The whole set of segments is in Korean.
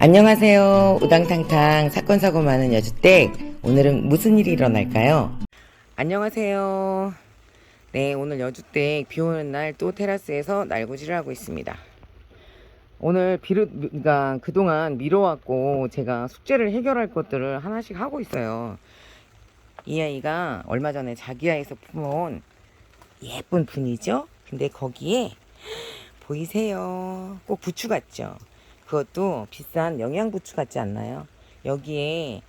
안녕하세요. 우당탕탕 사건 사고 많은 여주댁. 오늘은 무슨 일이 일어날까요? 안녕하세요. 네, 오늘 여주댁 비 오는 날 또 테라스에서 날고지를 하고 있습니다. 오늘 비르, 그러니까 그동안 미뤄왔고 제가 숙제를 해결할 것들을 하나씩 하고 있어요. 이 아이가 얼마 전에 자기 아이에서 품어온 예쁜 분이죠? 근데 거기에 보이세요? 꼭 부추 같죠? 그것도 비싼 영양 부추 같지 않나요? 여기에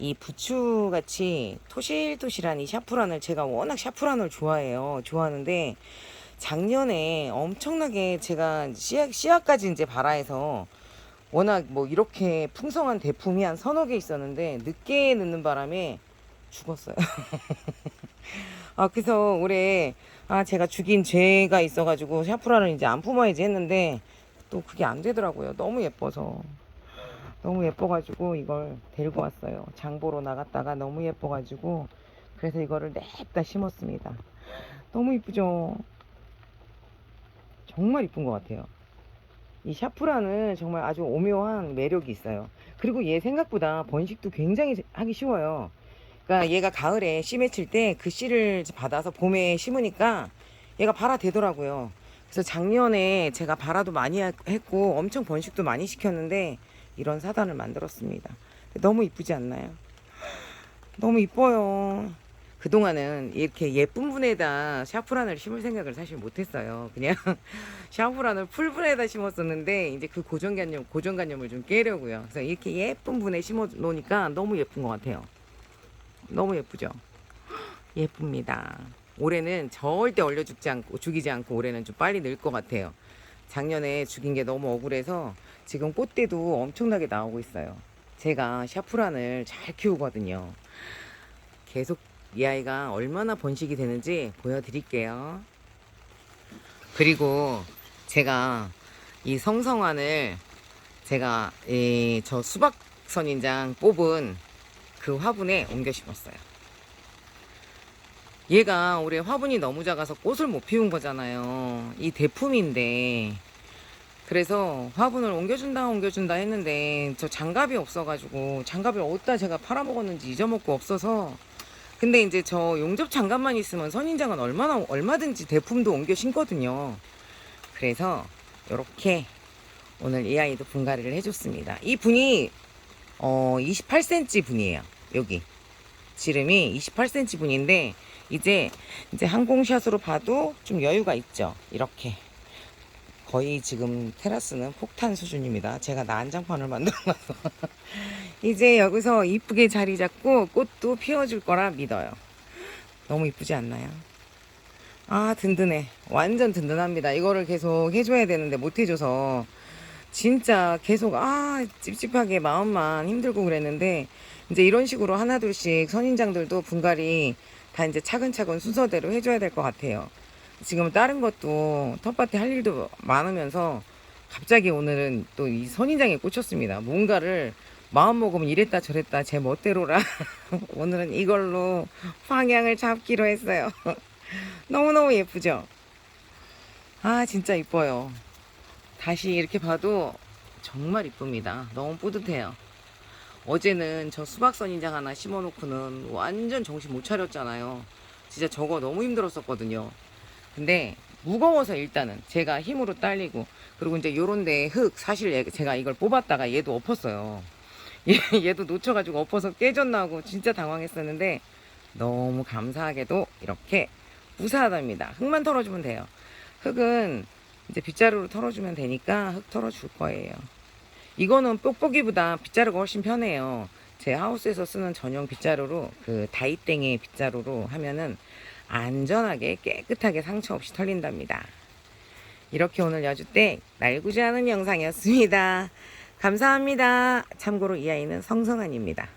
이 부추 같이 토실토실한 이 샤프란을 제가 워낙 샤프란을 좋아해요. 좋아하는데 작년에 엄청나게 제가 씨앗, 씨앗까지 이제 발아해서 워낙 뭐 이렇게 풍성한 대품이 한 서너 개 있었는데 늦게 넣는 바람에 죽었어요. 아, 그래서 올해 아, 제가 죽인 죄가 있어가지고 샤프란을 이제 안 품어야지 했는데 또 그게 안 되더라고요. 너무 예뻐서. 너무 예뻐가지고 이걸 데리고 왔어요. 장보러 나갔다가 너무 예뻐가지고 그래서 이거를 냅다 심었습니다. 너무 이쁘죠? 정말 이쁜 것 같아요. 이 샤프란은 정말 아주 오묘한 매력이 있어요. 그리고 얘 생각보다 번식도 굉장히 하기 쉬워요. 그러니까 얘가 가을에 씨 맺힐 때 그 씨를 받아서 봄에 심으니까 얘가 발아 되더라고요. 그래서 작년에 제가 발아도 많이 하- 했고 엄청 번식도 많이 시켰는데 이런 사단을 만들었습니다. 너무 이쁘지 않나요? 너무 이뻐요. 그동안은 이렇게 예쁜 분에다 샤프란을 심을 생각을 사실 못했어요. 그냥 샤프란을 풀분에다 심었었는데 이제 그 고정관념 고정관념을 좀 깨려고요. 그래서 이렇게 예쁜 분에 심어 놓으니까 너무 예쁜 것 같아요. 너무 예쁘죠? 예쁩니다. 올해는 절대 얼려 죽지 않고 죽이지 않고 올해는 좀 빨리 늘 것 같아요. 작년에 죽인 게 너무 억울해서 지금 꽃대도 엄청나게 나오고 있어요. 제가 샤프란을 잘 키우거든요. 계속 이 아이가 얼마나 번식이 되는지 보여드릴게요. 그리고 제가 이 성성환을 제가 이 저 수박 선인장 뽑은 그 화분에 옮겨 심었어요. 얘가 올해 화분이 너무 작아서 꽃을 못 피운 거잖아요. 이 대품인데. 그래서 화분을 옮겨준다 옮겨준다 했는데 저 장갑이 없어가지고 장갑을 어디다 제가 팔아먹었는지 잊어먹고 없어서 근데 이제 저 용접 장갑만 있으면 선인장은 얼마나 얼마든지 대품도 옮겨 신거든요. 그래서 이렇게 오늘 이 아이도 분갈이를 해줬습니다. 이 분이 어 28cm 분이에요. 여기 지름이 28cm 분인데 이제 이제 항공샷으로 봐도 좀 여유가 있죠. 이렇게 거의 지금 테라스는 폭탄 수준입니다. 제가 난장판을 만들어놔서 이제 여기서 이쁘게 자리 잡고 꽃도 피워줄 거라 믿어요. 너무 이쁘지 않나요? 아 든든해. 완전 든든합니다. 이거를 계속 해줘야 되는데 못 해줘서 진짜 계속 아 찝찝하게 마음만 힘들고 그랬는데 이제 이런 식으로 하나둘씩 선인장들도 분갈이 다 이제 차근차근 순서대로 해줘야 될 것 같아요. 지금 다른 것도 텃밭에 할 일도 많으면서 갑자기 오늘은 또 이 선인장에 꽂혔습니다. 뭔가를 마음 먹으면 이랬다 저랬다 제 멋대로라 오늘은 이걸로 방향을 잡기로 했어요. 너무너무 예쁘죠? 아 진짜 이뻐요. 다시 이렇게 봐도 정말 이쁩니다. 너무 뿌듯해요. 어제는 저 수박 선인장 하나 심어놓고는 완전 정신 못 차렸잖아요. 진짜 저거 너무 힘들었었거든요. 근데 무거워서 일단은 제가 힘으로 딸리고 그리고 이제 요런데 흙 사실 얘- 제가 이걸 뽑았다가 얘도 엎었어요. 얘, 얘도 놓쳐가지고 엎어서 깨졌나 하고 진짜 당황했었는데 너무 감사하게도 이렇게 무사하답니다. 흙만 털어주면 돼요. 흙은 이제 빗자루로 털어주면 되니까 흙 털어줄 거예요. 이거는 뽁뽁이보다 빗자루가 훨씬 편해요. 제 하우스에서 쓰는 전용 빗자루로 그 다이땡의 빗자루로 하면은 안전하게 깨끗하게 상처 없이 털린답니다. 이렇게 오늘 여주댁 날구지 하는 영상이었습니다. 감사합니다. 참고로 이 아이는 성성한입니다.